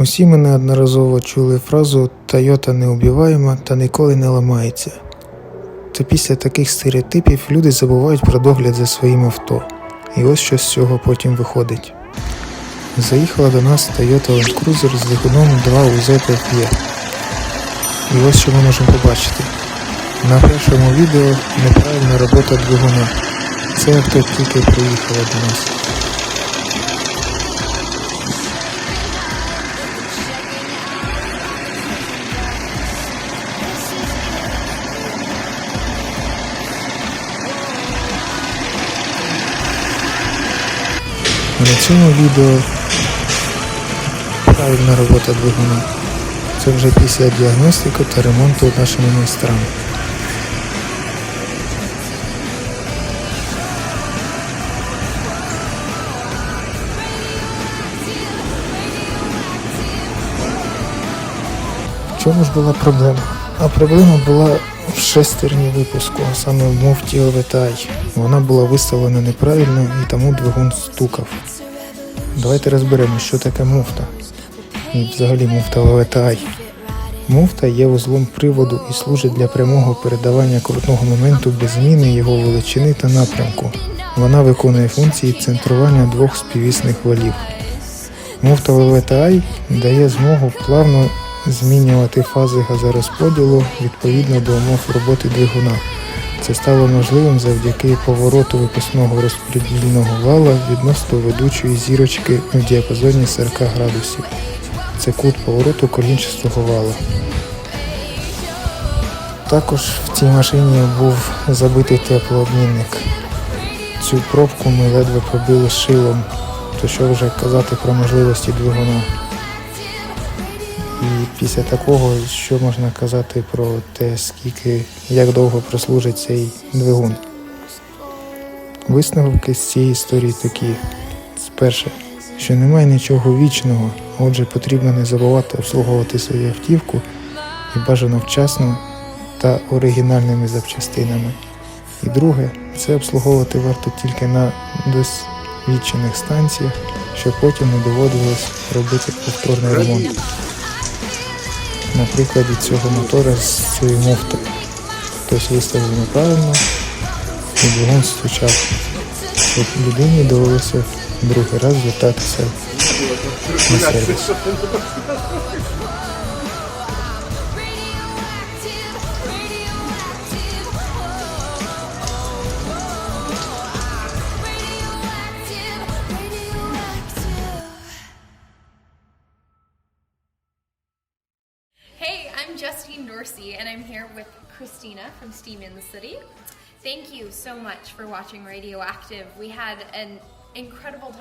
Усі ми неодноразово чули фразу Тойота неубіваєма та ніколи не ламається. Та після таких стереотипів люди забувають про догляд за своїм авто. І ось що з цього потім виходить. Заїхала до нас Toyota Land Cruiser з двигуном 2 UZ FE. І ось що ми можемо побачити. На першому відео неправильна робота двигуна. Це авто тільки приїхало до нас. На цьому відео правильна робота двигуна. Це вже після діагностики та ремонту нашими майстрами. В чому ж була проблема? А проблема була шестерні випуску, а саме в муфті OVTI. Вона була виставлена неправильно і тому двигун стукав. Давайте розберемо, що таке муфта. І взагалі муфта OVTI. Муфта є узлом приводу і служить для прямого передавання крутного моменту без зміни його величини та напрямку. Вона виконує функції центрування двох співвісних валів. Муфта VVTI дає змогу плавно змінювати фази газорозподілу відповідно до умов роботи двигуна. Це стало можливим завдяки повороту випускного розподільного вала відносно ведучої зірочки у діапазоні 40 градусів. Це кут повороту колінчастого вала. Також в цій машині був забитий теплообмінник. Цю пробку ми ледве пробили шилом, то що вже казати про можливості двигуна. І після такого, що можна казати про те, скільки, як довго прослужить цей двигун. Висновки з цієї історії такі. Перше, що немає нічого вічного, отже потрібно не забувати обслуговувати свою автівку і бажано вчасно та оригінальними запчастинами. І друге, це обслуговувати варто тільки на досвідчених станціях, щоб потім не доводилось робити повторний ремонт. На прикладі цього мотора з цією муфтою. Хтось виставив неправильно і двигун стучав. Людині довелося другий раз звертатися на сервіс. Justine Dorsey, and I'm here with Christina from Steam in the City. Thank you so much for watching Radioactive. We had an incredible time.